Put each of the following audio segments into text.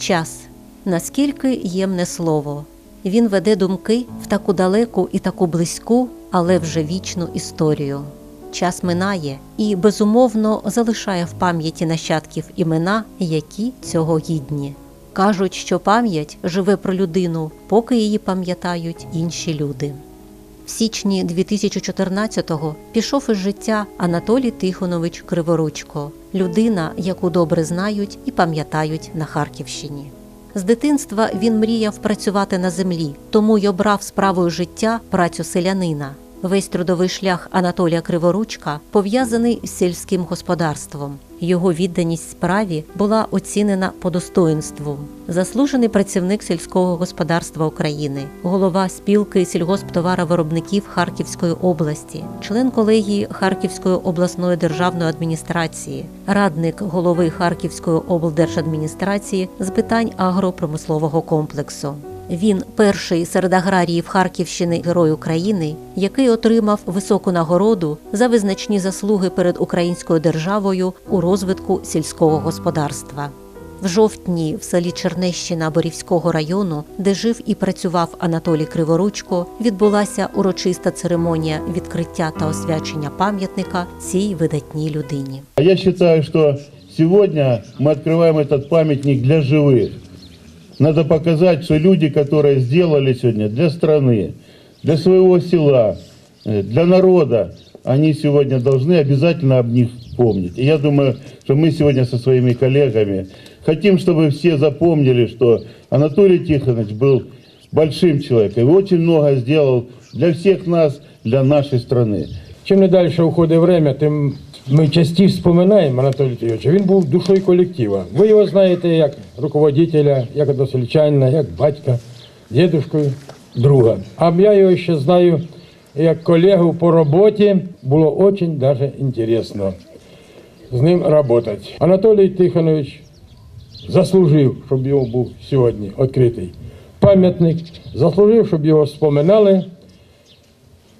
Час наскільки ємне слово. Він веде думки в таку далеку і таку близьку, але вже вічну історію. Час минає і безумовно залишає в пам'яті нащадків імена, які цього гідні. Кажуть, що пам'ять живе про людину, поки її пам'ятають інші люди. В січні 2014-го пішов із життя Анатолій Тихонович Криворучко, людина, яку добре знають і пам'ятають на Харківщині. З дитинства він мріяв працювати на землі, тому й обрав справою життя працю селянина. Весь трудовий шлях Анатолія Криворучка пов'язаний з сільським господарством. Його відданість справі була оцінена по достоинству. Заслужений працівник сільського господарства України, голова спілки сільгосптоваровиробників Харківської області, член колегії Харківської обласної державної адміністрації, радник голови Харківської облдержадміністрації з питань агропромислового комплексу. Він перший серед аграріїв Харківщини Герой України, який отримав високу нагороду за визначні заслуги перед українською державою у розвитку сільського господарства. В жовтні в селі Чернещина Борівського району, де жив і працював Анатолій Криворучко, відбулася урочиста церемонія відкриття та освячення пам'ятника цій видатній людині. А Я считаю, что сегодня мы открываем этот памятник для живых. Надо показать, что люди, которые сделали сегодня для страны, для своего села, э, для народа, они сегодня должны обязательно об них помнить. И я думаю, что мы сегодня со своими коллегами хотим, чтобы все запомнили, что Анатолий Тихонович был большим человеком и очень много сделал для всех нас, для нашей страны. Чим не далі уходить время, тим ми частіше споминаємо Анатолія Тиховича. Він був душою колектива. Ви його знаєте як руководителя, як односельчанина, як батька, дідушкою, друга. А я його ще знаю як колегу по роботі. Було дуже даже інтересно з ним працювати. Анатолій Тихонович заслужив, щоб його був сьогодні відкритий пам'ятник, заслужив, щоб його споминали.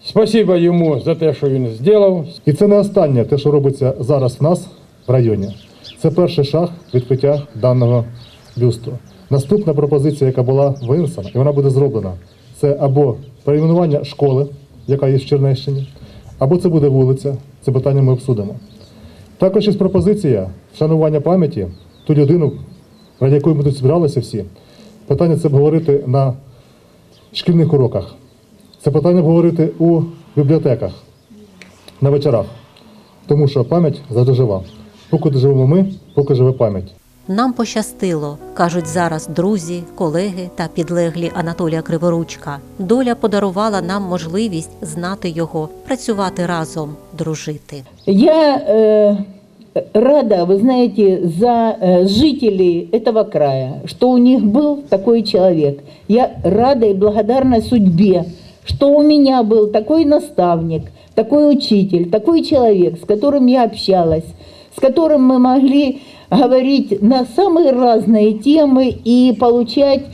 Спасибо йому за те, що він зробив. І це не останнє те, що робиться зараз в нас в районі. Це перший шаг відкриття даного бюсту. Наступна пропозиція, яка була винесена, і вона буде зроблена, це або перейменування школи, яка є в Чернещині, або це буде вулиця. Це питання ми обсудимо. Також є пропозиція вшанування пам'яті ту людину, ради якої ми тут зібралися всі. Питання це обговорити на шкільних уроках. Це питання обговорити у бібліотеках на вечорах. Тому що пам'ять завжди жива. Поки живемо ми, поки живе пам'ять. Нам пощастило, кажуть зараз друзі, колеги та підлеглі Анатолія Криворучка. Доля подарувала нам можливість знати його, працювати разом, дружити. Я э, рада, вы знаете, за э, жителей этого края, что у них был такой человек. Я рада и благодарна судьбе, Что у меня был такой наставник, такой учитель, такой человек, с которым я общалась, с которым мы могли говорить на самые разные темы и получать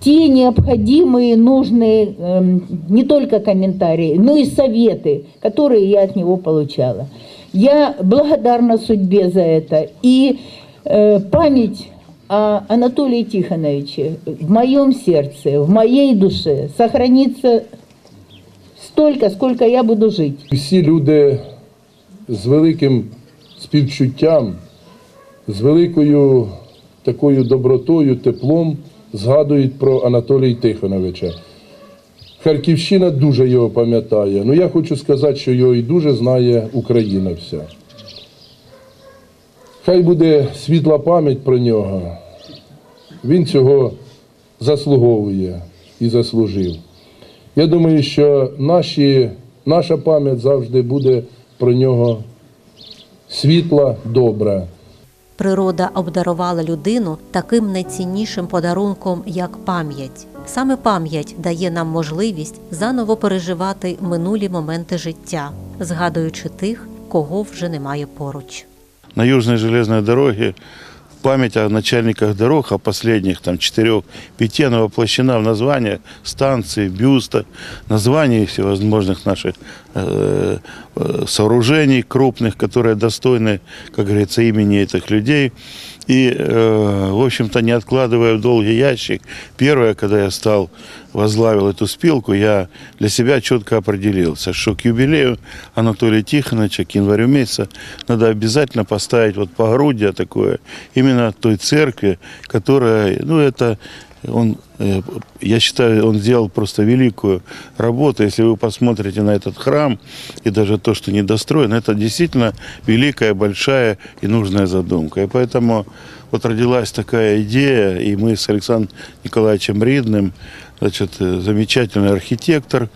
те необходимые, нужные эм, не только комментарии, но и советы, которые я от него получала. Я благодарна судьбе за это. И э, память о Анатолии Тихоновиче в моем сердце, в моей душе сохранится столько, сколько я буду жить. Всі люди з великим співчуттям, з великою такою добротою, теплом згадують про Анатолія Тихоновича. Харківщина дуже його пам'ятає. Ну я хочу сказати, що його і дуже знає Україна вся. Хай буде світла пам'ять про нього. Він цього заслуговує і заслужив. Я думаю, що наші, наша пам'ять завжди буде про нього світла, добра. Природа обдарувала людину таким найціннішим подарунком, як пам'ять. Саме пам'ять дає нам можливість заново переживати минулі моменти життя, згадуючи тих, кого вже немає поруч. На Южной железной дороге память о начальниках дорог, о последних там четырех-пяти, она воплощена в название станции, бюста, названий всевозможных наших э, э, сооружений крупных, которые достойны, как говорится, имени этих людей. И, э, в общем-то, не откладывая в долгий ящик, первое, когда я стал, возглавил эту спилку, я для себя четко определился, что к юбилею Анатолия Тихоновича, к январю месяца, надо обязательно поставить вот погрудье такое, именно той церкви, которая, ну, это он, э, я считаю, он сделал просто великую работу. Если вы посмотрите на этот храм и даже то, что недостроен, это действительно великая, большая и нужная задумка. И поэтому вот родилась такая идея, и мы с Александром Николаевичем Ридным, значит, э, замечательный архитектор,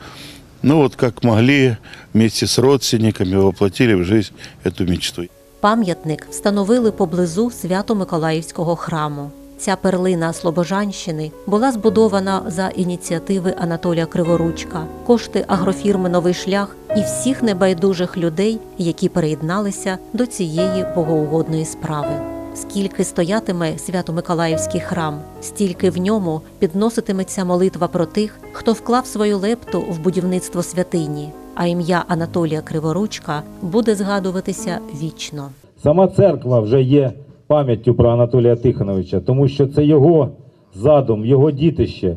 ну вот как могли, вместе с родственниками воплотили в жизнь эту мечту. Пам'ятник встановили поблизу Свято-Миколаївського храму. Ця перлина Слобожанщини була збудована за ініціативи Анатолія Криворучка, кошти агрофірми Новий шлях і всіх небайдужих людей, які приєдналися до цієї богоугодної справи. Скільки стоятиме Свято-Миколаївський храм, стільки в ньому підноситиметься молитва про тих, хто вклав свою лепту в будівництво святині, а ім'я Анатолія Криворучка буде згадуватися вічно. Сама церква вже є пам'яттю про Анатолія Тихоновича, тому що це його задум, його дітище.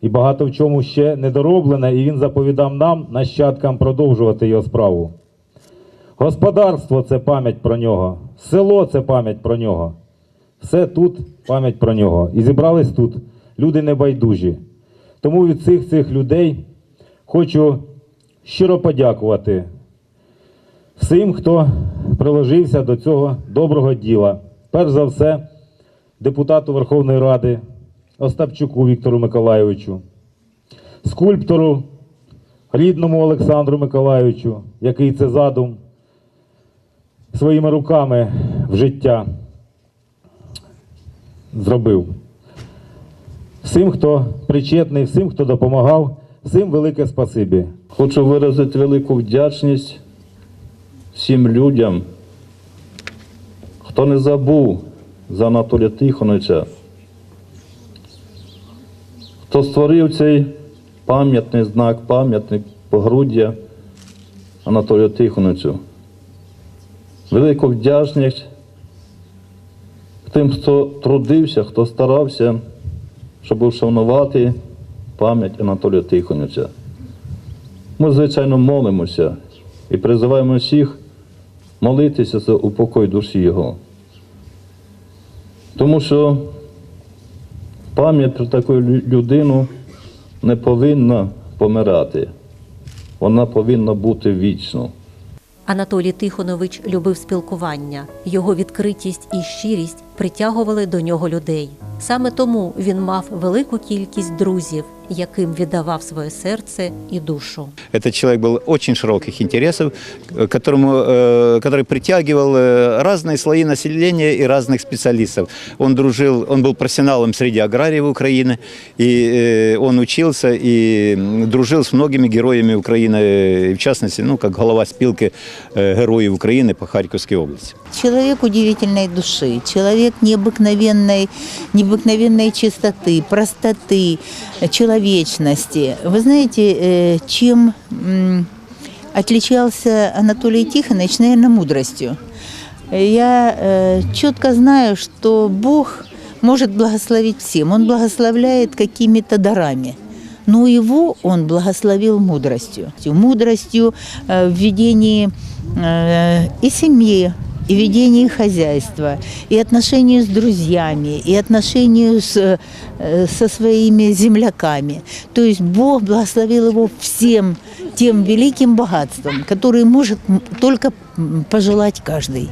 І багато в чому ще недороблене, і він заповідав нам, нащадкам, продовжувати його справу. Господарство це пам'ять про нього, село це пам'ять про нього. Все тут пам'ять про нього. І зібрались тут люди небайдужі. Тому від цих цих людей хочу щиро подякувати всім, хто приложився до цього доброго діла. Перш за все, депутату Верховної Ради Остапчуку Віктору Миколайовичу, скульптору рідному Олександру Миколайовичу, який це задум своїми руками в життя зробив. Всім, хто причетний, всім, хто допомагав, всім велике спасибі. Хочу виразити велику вдячність всім людям, хто не забув за Анатолія Тихоновича, хто створив цей пам'ятний знак, пам'ятник погруддя Анатолію Тихоновичу. Велику вдячність тим, хто трудився, хто старався, щоб вшанувати пам'ять Анатолія Тихоновича. Ми, звичайно, молимося і призиваємо всіх молитися за упокой душі Його. Тому що пам'ять про таку лю- людину не повинна помирати. Вона повинна бути вічно. Анатолій Тихонович любив спілкування. Його відкритість і щирість притягували до нього людей. Саме тому він мав велику кількість друзів, яким віддавав своє серце і душу. Этот человек был очень широких интересов, к которому, э, который притягивал э, разные слои населения и разных специалистов. Он дружил, он был профессионалом среди аграриев Украины, и э, он учился и м, дружил с многими героями Украины, и в частности, ну, как голова спилки э, героев Украины по Харьковской области. Человек удивительной души, человек необыкновенной, необыкновенной чистоты, простоты, человечности. Вы знаете, э, чем отличался Анатолий Тихонович, наверное, мудростью. Я э, четко знаю, что Бог может благословить всем. Он благословляет какими-то дарами. Но его он благословил мудростью. Мудростью э, в ведении и семьи, и ведении хозяйства, и отношению с друзьями, и отношению с, э, со своими земляками. То есть Бог благословил его всем тем великим богатством, которое может только пожелать каждый.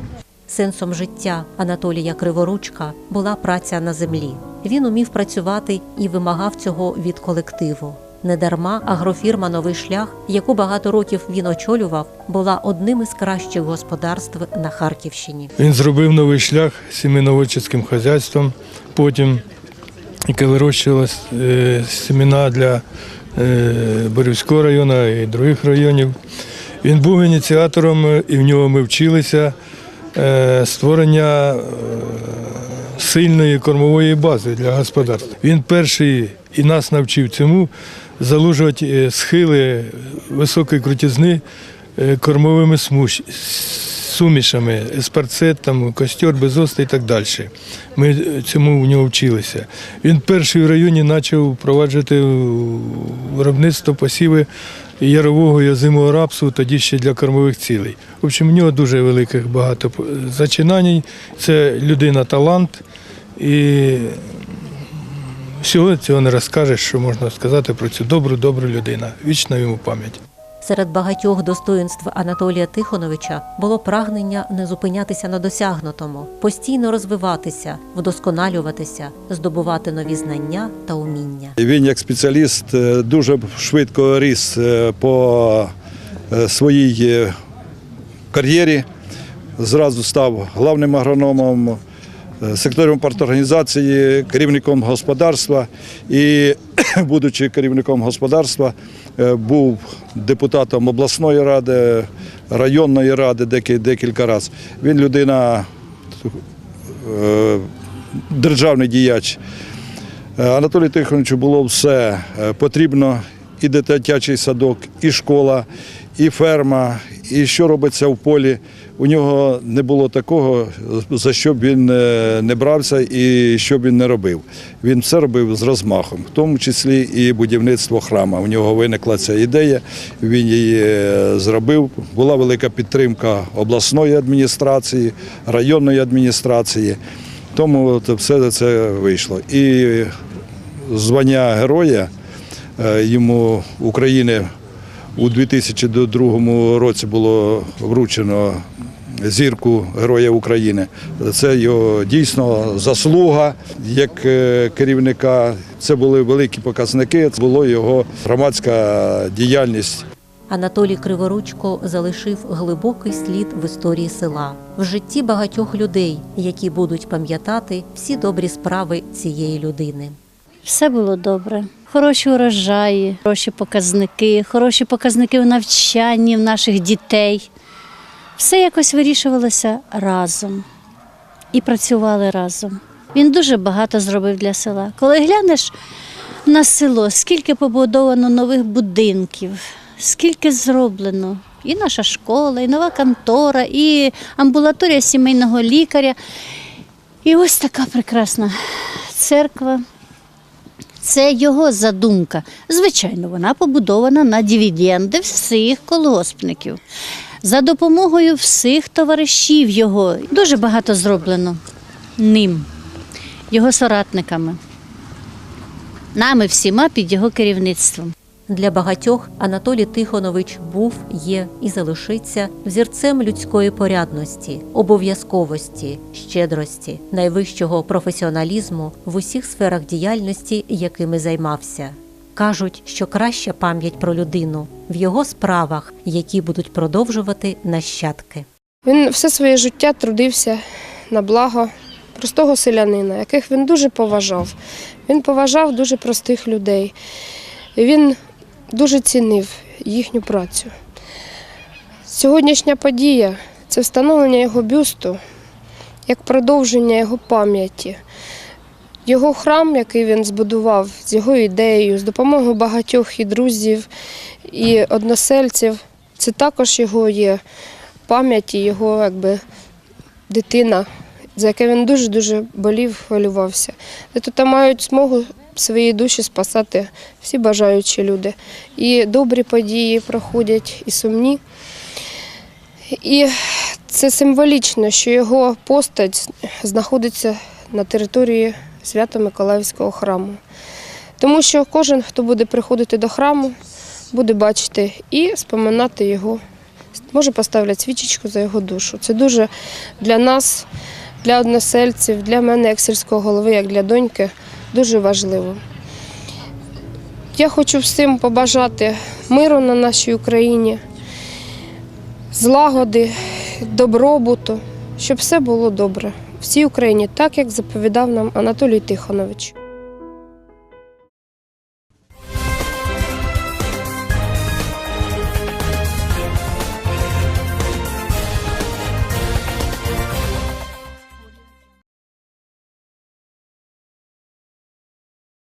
Сенсом життя Анатолія Криворучка була праця на землі. Він умів працювати і вимагав цього від колективу. Недарма агрофірма Новий шлях, яку багато років він очолював, була одним із кращих господарств на Харківщині. Він зробив новий шлях сіміноводчим хазяйством, потім, яке вирощувало е, семена для е, Борівського району і інших районів. Він був ініціатором, е, і в нього ми вчилися створення сильної кормової бази для господарства. Він перший і нас навчив цьому залужувати е, схили високої крутизни е, кормовими сумішами, еспарцет, там, костер, безоста і так далі. Ми цьому у нього вчилися. Він перший в районі почав впроваджувати виробництво посіви ярового і озимого рапсу, тоді ще для кормових цілей. В общем, у нього дуже великих багато зачинань. Це людина талант. І всього цього не розкажеш, що можна сказати про цю добру, добру людину. Вічна йому пам'ять. Серед багатьох достоїнств Анатолія Тихоновича було прагнення не зупинятися на досягнутому, постійно розвиватися, вдосконалюватися, здобувати нові знання та уміння. Він як спеціаліст е, дуже швидко ріс е, по е, своїй кар'єрі. Зразу став главним агрономом, е, секретарем парторганізації, керівником господарства і, будучи керівником господарства, е, був депутатом обласної ради, районної ради декілька разів. Він людина е, державний діяч. Анатолію Тихоновичу було все потрібно. І дитячий садок, і школа, і ферма, і що робиться в полі. У нього не було такого, за що б він е, не брався і що б він не робив. Він все робив з розмахом, в тому числі і будівництво храма. У нього виникла ця ідея, він її е, зробив. Була велика підтримка обласної адміністрації, районної адміністрації. Тому все це вийшло. І звання героя е, йому України у 2002 році було вручено зірку Героя України. Це його дійсно заслуга як е, керівника. Це були великі показники. Це була його громадська діяльність. Анатолій Криворучко залишив глибокий слід в історії села, в житті багатьох людей, які будуть пам'ятати всі добрі справи цієї людини. Все було добре. Хороші урожаї, хороші показники, хороші показники в навчанні в наших дітей. Все якось вирішувалося разом і працювали разом. Він дуже багато зробив для села. Коли глянеш на село, скільки побудовано нових будинків, скільки зроблено. І наша школа, і нова контора, і амбулаторія сімейного лікаря. І ось така прекрасна церква. Це його задумка. Звичайно, вона побудована на дивіденди всіх колгоспників. За допомогою всіх товаришів його. Дуже багато зроблено ним, його соратниками, нами всіма під його керівництвом. Для багатьох Анатолій Тихонович був, є і залишиться взірцем людської порядності, обов'язковості, щедрості, найвищого професіоналізму в усіх сферах діяльності, якими займався. Кажуть, що краща пам'ять про людину в його справах, які будуть продовжувати нащадки. Він все своє життя трудився на благо простого селянина, яких він дуже поважав. Він поважав дуже простих людей. Він дуже цінив їхню працю. Сьогоднішня подія це встановлення його бюсту як продовження його пам'яті. Його храм, який він збудував з його ідеєю, з допомогою багатьох і друзів, і односельців, це також його є пам'ять і його якби, дитина, за яке він дуже-дуже болів, хвилювався. Тут мають змогу свої душі спасати всі бажаючі люди. І добрі події проходять, і сумні. І це символічно, що його постать знаходиться на території Свято-Миколаївського храму. Тому що кожен, хто буде приходити до храму, буде бачити і споминати його. Може поставлять свічечку за його душу. Це дуже для нас, для односельців, для мене, як сільського голови, як для доньки, дуже важливо. Я хочу всім побажати миру на нашій Україні, злагоди, добробуту, щоб все було добре Всій Україні, так як заповідав нам Анатолій Тихонович.